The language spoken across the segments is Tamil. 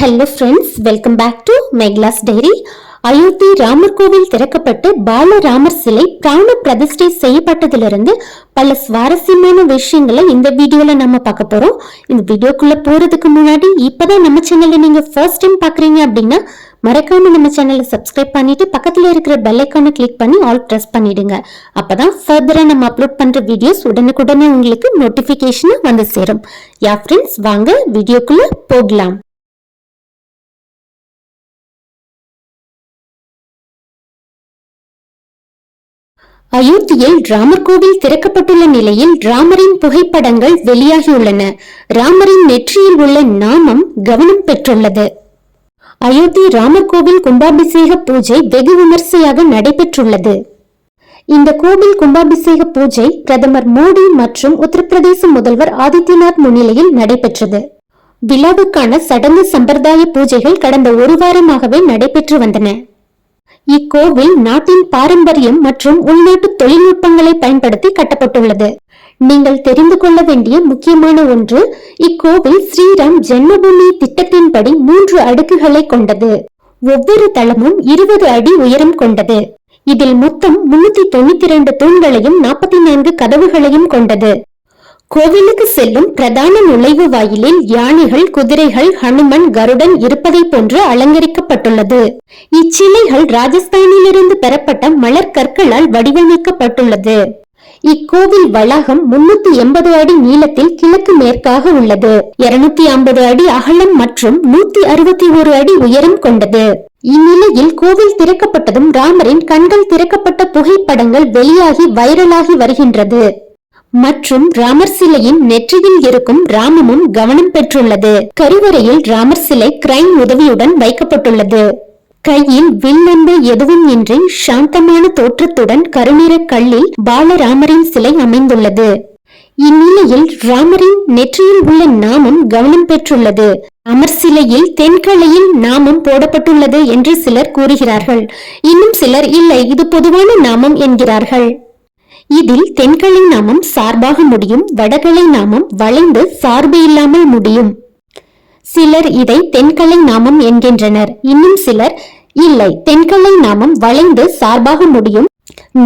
Hello friends welcome back to மெக்லாஸ் diary Ayodhya Ramar கோவில் திறக்கப்பட்டு பாலராமர் சிலை பிராண பிரதிஷ்டை செய்யப்பட்டதிலிருந்து பல சுவாரஸ்யமான விஷயங்களை இந்த வீடியோல நம்ம பார்க்க போறோம். இந்த வீடியோக்குள்ள போறதுக்கு முன்னாடி இப்பதான் நம்ம சேனல்ல நீங்க ஃபர்ஸ்ட் டைம் பாக்குறீங்க அப்படின்னா மறக்காம நம்ம சேனலை சப்ஸ்கிரைப் பண்ணிட்டு பக்கத்துல இருக்கிற பெல் ஐக்கானை கிளிக் பண்ணி ஆல் ப்ரெஸ் பண்ணிடுங்க. அப்பதான் ஃபர்தரா நம்ம அப்லோட் பண்ற வீடியோஸ் உடனுக்குடனே உங்களுக்கு நோட்டிபிகேஷன் வந்து சேரும். யா ஃப்ரெண்ட்ஸ் வாங்க வீடியோக்குள்ள போகலாம். அயோத்தியில் ராமர் கோவில் திறக்கப்பட்டுள்ள நிலையில் ராமரின் புகைப்படங்கள் வெளியாகியுள்ளன. ராமரின் நெற்றியில் உள்ள நாமம் கவனம் பெற்றுள்ளது. அயோத்தி ராமர் கோவில் கும்பாபிஷேக பூஜை வெகு விமர்சையாக நடைபெற்றுள்ளது. இந்த கோவில் கும்பாபிஷேக பூஜை பிரதமர் மோடி மற்றும் உத்தரப்பிரதேச முதல்வர் ஆதித்யநாத் முன்னிலையில் நடைபெற்றது. விழாவுக்கான சடங்கு சம்பிரதாய பூஜைகள் கடந்த ஒரு வாரமாகவே நடைபெற்று வந்தன. இக்கோவில் நாட்டின் பாரம்பரியம் மற்றும் உள்நாட்டு தொழில்நுட்பங்களை பயன்படுத்தி கட்டப்பட்டுள்ளது. நீங்கள் தெரிந்து கொள்ள வேண்டிய முக்கியமான ஒன்று இக்கோவில் ஸ்ரீராம் ஜென்மபூமி திட்டத்தின்படி மூன்று அடுக்குகளை கொண்டது. ஒவ்வொரு தளமும் இருபது அடி உயரம் கொண்டது. இதில் மொத்தம் முன்னூத்தி தொண்ணூத்தி இரண்டு தூண்களையும் நாற்பத்தி நான்கு கதவுகளையும் கொண்டது. கோவிலுக்கு செல்லும் பிரதான நுழைவு வாயிலில் யானைகள் குதிரைகள் ஹனுமன் கருடன் இருப்பதை போன்று அலங்கரிக்கப்பட்டுள்ளது. இச்சிலைகள் ராஜஸ்தானிலிருந்து பெறப்பட்ட மலர் கற்களால் வடிவமைக்கப்பட்டுள்ளது. இக்கோவில் வளாகம் முன்னூத்தி எண்பது அடி நீளத்தில் கிழக்கு மேற்காக உள்ளது. இருநூத்தி ஐம்பது அடி அகலம் மற்றும் நூத்தி அறுபத்தி ஒரு அடி உயரம் கொண்டது. இந்நிலையில் கோவில் திறக்கப்பட்டதும் ராமரின் கண்கள் திறக்கப்பட்ட புகைப்படங்கள் வெளியாகி வைரலாகி வருகின்றது. மற்றும் ராமர் சிலையின் நெற்றியில் இருக்கும் ராமமும் கவனம் பெற்றுள்ளது. கருவறையில் ராமர் சிலை கிரைம் உதவியுடன் வைக்கப்பட்டுள்ளது. கையில் வில்லம்பு எதுவும் இன்றி சாந்தமான தோற்றத்துடன் கருநிற கல்லில் பாலராமரின் சிலை அமைந்துள்ளது. இந்நிலையில் ராமரின் நெற்றியில் உள்ள நாமம் கவனம் பெற்றுள்ளது. அமர் சிலையில் தென்கலையில் நாமம் போடப்பட்டுள்ளது என்று சிலர் கூறுகிறார்கள். இன்னும் சிலர் இல்லை இது பொதுவான நாமம் என்கிறார்கள். இதில் தென்கலை நாமம் சார்பாக முடியும் வடகலை நாமம் வளைந்து சார்பு இல்லாமல் முடியும். சிலர் இதை தென்கலை நாமம் என்கின்றனர். இன்னும் சிலர் இல்லை தென்கலை நாமம் வளைந்து சார்பாக முடியும்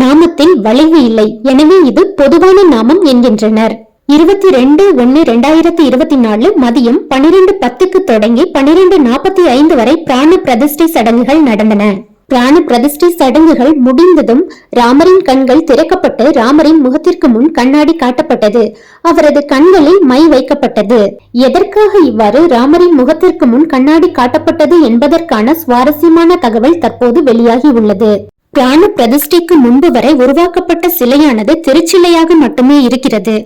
நாமத்தில் வளைவு இல்லை. எனவே இது பொதுவான நாமம் என்கின்றனர். இருபத்தி ரெண்டு ஒன்னு ரெண்டாயிரத்தி இருபத்தி நாலு மதியம் பனிரெண்டு பத்துக்கு தொடங்கி பனிரெண்டு நாற்பத்தி ஐந்து வரை பிராண பிரதிஷ்டை சடங்குகள் நடந்தன. பிராண பிரதிஷ்டை சடங்குகள் முடிந்ததும் ராமரின் கண்கள் திறக்கப்பட்டு ராமரின் முகத்திற்கு முன் கண்ணாடி காட்டப்பட்டது. அவரது கண்களில் மை வைக்கப்பட்டது. எதற்காக இவ்வாறு ராமரின் முகத்திற்கு முன் கண்ணாடி காட்டப்பட்டது என்பதற்கான சுவாரஸ்யமான தகவல் தற்போது வெளியாகி உள்ளது. பிராண பிரதிஷ்டைக்கு முன்பு வரை உருவாக்கப்பட்ட சிலையானது திருச்சிலையாக மட்டுமே இருக்கிறது.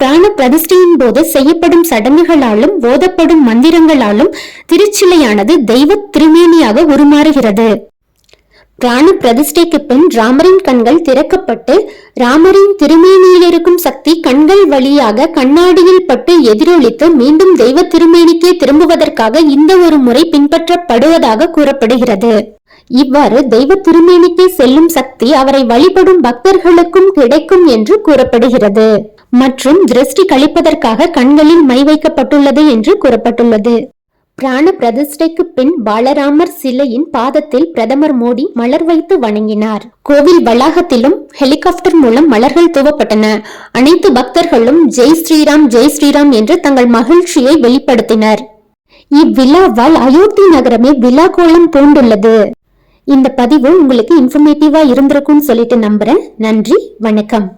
பிராண பிரதிஷ்டையின் போது செய்யப்படும் சடங்குகளாலும் ஓதப்படும் மந்திரங்களாலும் திருச்சிலையானது தெய்வ திருமேனியாக உருமாறுகிறது. பிராண பிரதிஷ்டைக்கு பின் ராமரின் கண்கள் திறக்கப்பட்டு ராமரின் திருமேனியில் இருக்கும் சக்தி கண்கள் வழியாக கண்ணாடியில் பட்டு எதிரொலித்து மீண்டும் தெய்வ திருமேனிக்கே திரும்புவதற்காக இந்த ஒரு முறை பின்பற்றப்படுவதாக கூறப்படுகிறது. இவ்வாறு தெய்வ திருமேனிக்கே செல்லும் சக்தி அவரை வழிபடும் பக்தர்களுக்கும் கிடைக்கும் என்று கூறப்படுகிறது. மற்றும் திருஷ்டி கழிப்பதற்காக கண்களில் மை வைக்கப்பட்டுள்ளது என்று கூறப்பட்டுள்ளது. பிராண பிரதிஷ்டைக்கு பின் பாலராமர் சிலையின் பாதத்தில் பிரதமர் மோடி மலர் வைத்து வணங்கினார். கோவில் வளாகத்திலும் ஹெலிகாப்டர் மூலம் மலர்கள் தூவப்பட்டன. அனைத்து பக்தர்களும் ஜெய் ஸ்ரீராம் ஜெய் ஸ்ரீராம் என்று தங்கள் மகிழ்ச்சியை வெளிப்படுத்தினர். இவ்விழாவால் அயோத்தி நகரமே விழா கோலம் பூண்டுள்ளது இந்த பதிவு உங்களுக்கு இன்ஃபர்மேட்டிவா இருந்திருக்கும்னு சொல்லிட்டு நம்புறேன். நன்றி வணக்கம்.